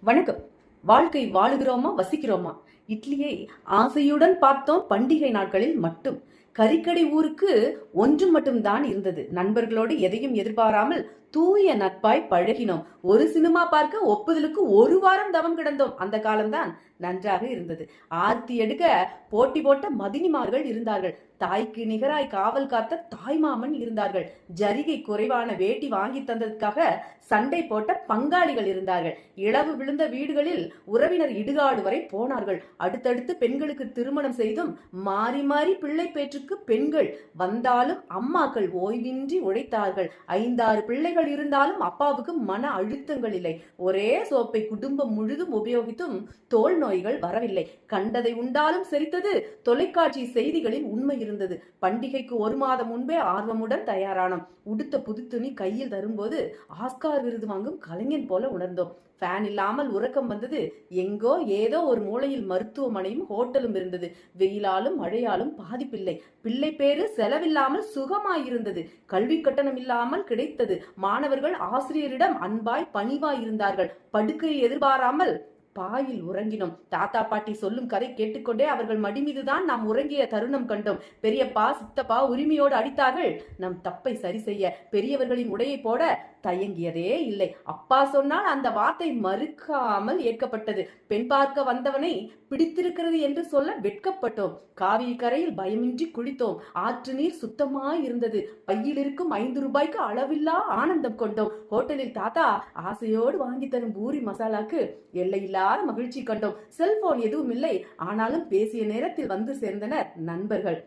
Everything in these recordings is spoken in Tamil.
வணக்கம். வாழ்க்கை வாழுகிறோமா வசிக்கிறோமா? இட்லியை ஆசையுடன் பார்த்தோம் பண்டிகை நாட்களில் மட்டும். கறிக்கடை ஊருக்கு ஒன்று மட்டும் தான் இருந்தது. நண்பர்களோடு எதையும் எதிர்பாராமல் தூய நட்பாய் பழகினோம். ஒரு சினிமா பார்க்க ஒப்புதலுக்கு ஒரு வாரம் தவம் கிடந்தோம். அந்த காலம்தான் நன்றாக இருந்தது. ஆர்த்தி எடுக்க போட்டி போட்ட மதினிமார்கள் இருந்தார்கள். தாய்க்கு நிகராய் காவல் காத்த தாய்மாமன் இருந்தார்கள். ஜரிகை குறைவான வேட்டி வாங்கி தந்ததுக்காக சண்டை போட்ட பங்காளிகள் இருந்தார்கள். இளவு விழுந்த வீடுகளில் உறவினர் இடுகாடு வரை போனார்கள். அடுத்தடுத்து பெண்களுக்கு திருமணம் செய்தும் மாறி மாறி பிள்ளை பேற்றுக்கு பெண்கள் வந்தாலும் அம்மாக்கள் ஓய்வின்றி உழைத்தார்கள். ஐந்தாறு பிள்ளைகள் இருந்தாலும் அப்பாவுக்கு மன அழுத்தங்கள் இல்லை. ஒரே சோப்பை குடும்பம் முழுதும் உபயோகித்தும் தோல் நோய்கள் வரவில்லை. கண்டதை உண்டாலும் செரித்தது தொலைக்காட்சி செய்திகளில் உண்மை இருந்தது. பண்டிகைக்கு ஒரு மாதம் முன்பே ஆர்வமுடன் தயாரானோம். உடுத்த புது துணி கையில் தரும்போது ஆஸ்கார் விருது வாங்கும் கலைஞன் போல உணர்ந்தோம். ஃபேன் இல்லாமல் உறக்கம் வந்தது. எங்கோ ஏதோ ஒரு மூலையில் மருத்துவமனையும் ஹோட்டலும் இருந்தது. வெயிலாலும் மழையாலும் பாதிப்பில்லை. பிள்ளை பேரு செலவில்லாமல் சுகமாயிருந்தது. கல்வி கட்டணம் இல்லாமல் கிடைத்தது. மாணவர்கள் ஆசிரியரிடம் அன்பாய் பணிவாய் இருந்தார்கள். படுக்கையை எதிர்பாராமல் பாயில் உறங்கினோம். தாத்தா பாட்டி சொல்லும் கதை கேட்டுக்கொண்டே அவர்கள் மடி மீதுதான் நாம் உறங்கிய தருணம் கண்டோம். பெரியப்பா சித்தப்பா உரிமையோடு அடித்தார்கள். நம் தப்பை சரி செய்ய பெரியவர்களின் உடையை போட தயங்கியதே இல்லை. அப்பா சொன்னால் அந்த வார்த்தை மறுக்காமல் ஏற்கப்பட்டது. பெண் பார்க்க வந்தவனை பிடித்திருக்கிறது என்று சொல்ல வெட்கப்பட்டோம். காவிரி கரையில் பயமின்றி குளித்தோம். ஆற்று நீர் சுத்தமாய் இருந்தது. பையில் இருக்கும் ஐந்து ரூபாய்க்கு அளவில்லா ஆனந்தம் கொண்டோம். ஹோட்டலில் தாத்தா ஆசையோடு வாங்கி தரும் பூரி மசாலாக்கு எல்லையில்லா எல்லையில்லாத மகிழ்ச்சி கண்டோம். செல்போன் எதுவும் இல்லை. ஆனாலும் பேசிய நேரத்தில் வந்து சேர்ந்தனர் நண்பர்கள்.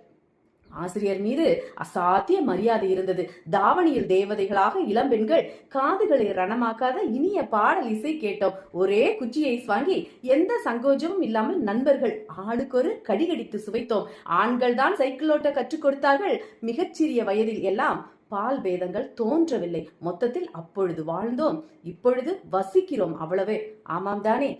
ஆசிரியர் மீது அசாத்திய மரியாதை இருந்தது. தாவணியில் தேவதைகளாக இளம்பெண்கள் காதுகளை ரணமாக்காத இனிய பாடல் இசை கேட்டோம். ஒரே குச்சியை வாங்கி எந்த சங்கோஜமும் இல்லாமல் நண்பர்கள் ஆளுக்கொரு கடிகடித்து சுவைத்தோம். ஆண்கள் தான் சைக்கிளோட்ட கற்றுக் கொடுத்தார்கள். மிகச்சிறிய வயதில் எல்லாம் பால் பேதங்கள் தோன்றவில்லை. மொத்தத்தில் அப்பொழுது வாழ்ந்தோம். இப்பொழுது வசிக்கிறோம் அவ்வளவே. ஆமாம் தானே.